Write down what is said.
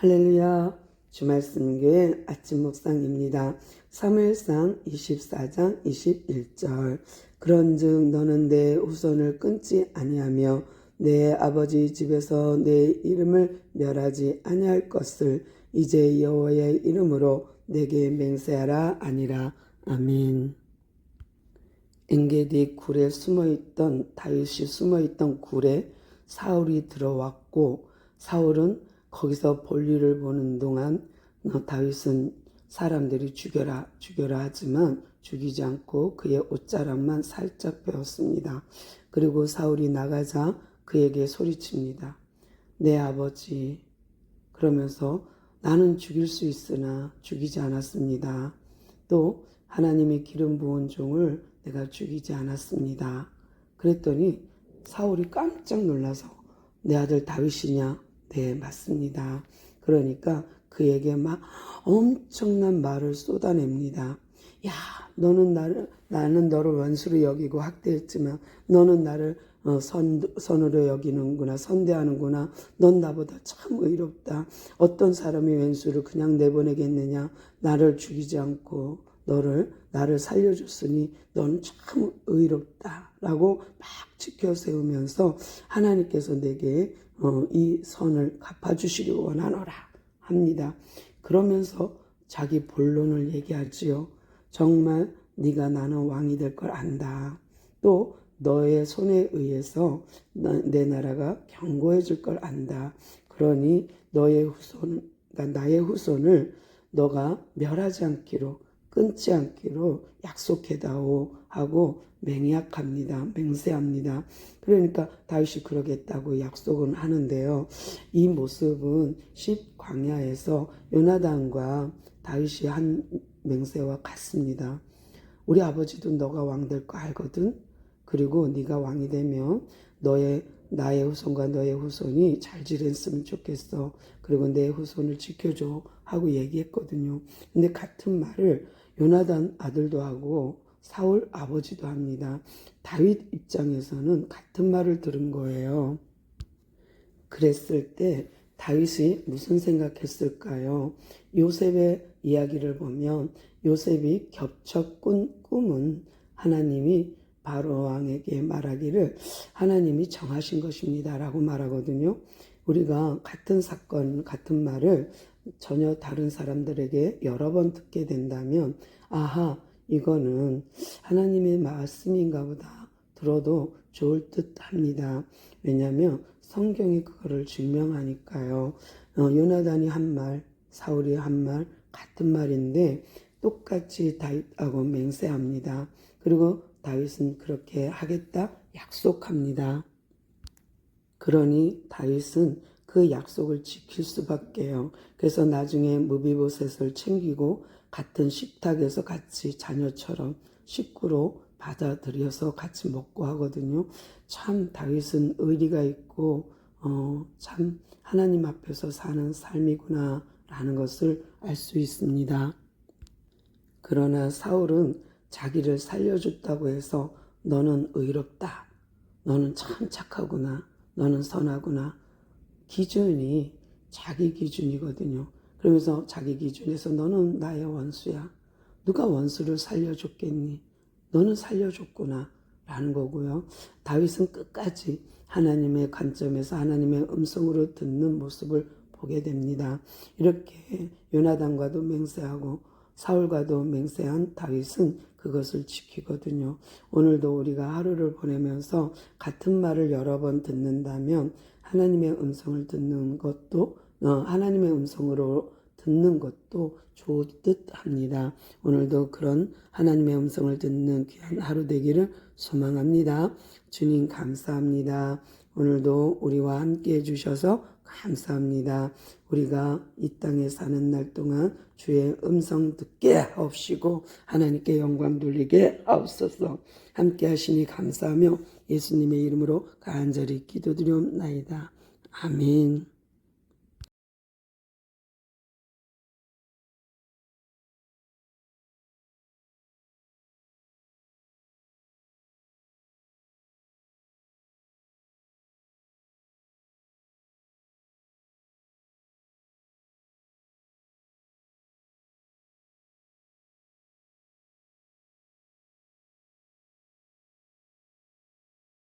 할렐루야. 주말씀교회 아침 묵상입니다. 사무엘상 24장 21절. 그런즉 너는 내 후손을 끊지 아니하며 내 아버지 집에서 내 이름을 멸하지 아니할 것을 이제 여호와의 이름으로 내게 맹세하라 아니라 아멘. 엔게디 굴에 숨어있던 다윗이 숨어있던 굴에 사울이 들어왔고 사울은 거기서 볼일을 보는 동안 어, 다윗은 사람들이 죽여라 죽여라 하지만 죽이지 않고 그의 옷자락만 살짝 베었습니다. 그리고 사울이 나가자 그에게 소리칩니다. 내 아버지 그러면서 나는 죽일 수 있으나 죽이지 않았습니다. 또 하나님이 기름 부은 종을 내가 죽이지 않았습니다. 그랬더니 사울이 깜짝 놀라서 내 아들 다윗이냐? 네, 맞습니다. 그러니까 그에게 막 엄청난 말을 쏟아냅니다. 야, 너는 나를, 나는 너를 원수로 여기고 학대했지만 너는 나를 어, 선, 선으로 여기는구나, 선대하는구나. 넌 나보다 참 의롭다. 어떤 사람이 왼수를 그냥 내보내겠느냐. 나를 죽이지 않고 너를, 나를 살려줬으니 넌참 의롭다. 라고 막 지켜 세우면서 하나님께서 내게 어, 이 선을 갚아주시기 원하노라 합니다. 그러면서 자기 본론을 얘기하지요. 정말 네가 나는 왕이 될 걸 안다. 또 너의 손에 의해서 내 나라가 견고해질 걸 안다. 그러니 너의 후손, 그러니까 나의 후손을 너가 멸하지 않기로 끊지 않기로 약속해다오 하고 맹약합니다. 맹세합니다. 그러니까 다윗이 그러겠다고 약속은 하는데요. 이 모습은 10광야에서 요나단과 다윗이 한 맹세와 같습니다. 우리 아버지도 너가 왕 될 거 알거든. 그리고 네가 왕이 되면 너의 나의 후손과 너의 후손이 잘 지냈으면 좋겠어. 그리고 내 후손을 지켜줘 하고 얘기했거든요. 근데 같은 말을 요나단 아들도 하고 사울 아버지도 합니다. 다윗 입장에서는 같은 말을 들은 거예요. 그랬을 때 다윗이 무슨 생각했을까요? 요셉의 이야기를 보면 요셉이 겹쳐 꾼 꿈은 하나님이 바로 왕에게 말하기를 하나님이 정하신 것입니다라고 말하거든요. 우리가 같은 사건, 같은 말을 전혀 다른 사람들에게 여러 번 듣게 된다면 아하 이거는 하나님의 말씀인가 보다 들어도 좋을 듯 합니다. 왜냐하면 성경이 그거를 증명하니까요. 어, 요나단이 한 말, 사울이 한 말, 같은 말인데 똑같이 다윗하고 맹세합니다. 그리고 다윗은 그렇게 하겠다 약속합니다. 그러니 다윗은 그 약속을 지킬 수밖에요. 그래서 나중에 무비보셋을 챙기고 같은 식탁에서 같이 자녀처럼 식구로 받아들여서 같이 먹고 하거든요. 참 다윗은 의리가 있고 어, 참 하나님 앞에서 사는 삶이구나라는 것을 알 수 있습니다. 그러나 사울은 자기를 살려줬다고 해서 너는 의롭다. 너는 참 착하구나. 너는 선하구나. 기준이 자기 기준이거든요. 그러면서 자기 기준에서 너는 나의 원수야. 누가 원수를 살려줬겠니? 너는 살려줬구나. 라는 거고요. 다윗은 끝까지 하나님의 관점에서 하나님의 음성으로 듣는 모습을 보게 됩니다. 이렇게 요나단과도 맹세하고 사울과도 맹세한 다윗은 그것을 지키거든요. 오늘도 우리가 하루를 보내면서 같은 말을 여러 번 듣는다면 하나님의 음성을 듣는 것도 어, 하나님의 음성으로 듣는 것도 좋듯 합니다. 오늘도 그런 하나님의 음성을 듣는 귀한 하루 되기를 소망합니다. 주님 감사합니다. 오늘도 우리와 함께 해주셔서 감사합니다. 우리가 이 땅에 사는 날 동안 주의 음성 듣게 하옵시고 하나님께 영광 돌리게 하옵소서 함께 하시니 감사하며 예수님의 이름으로 간절히 기도드리옵나이다. 아멘.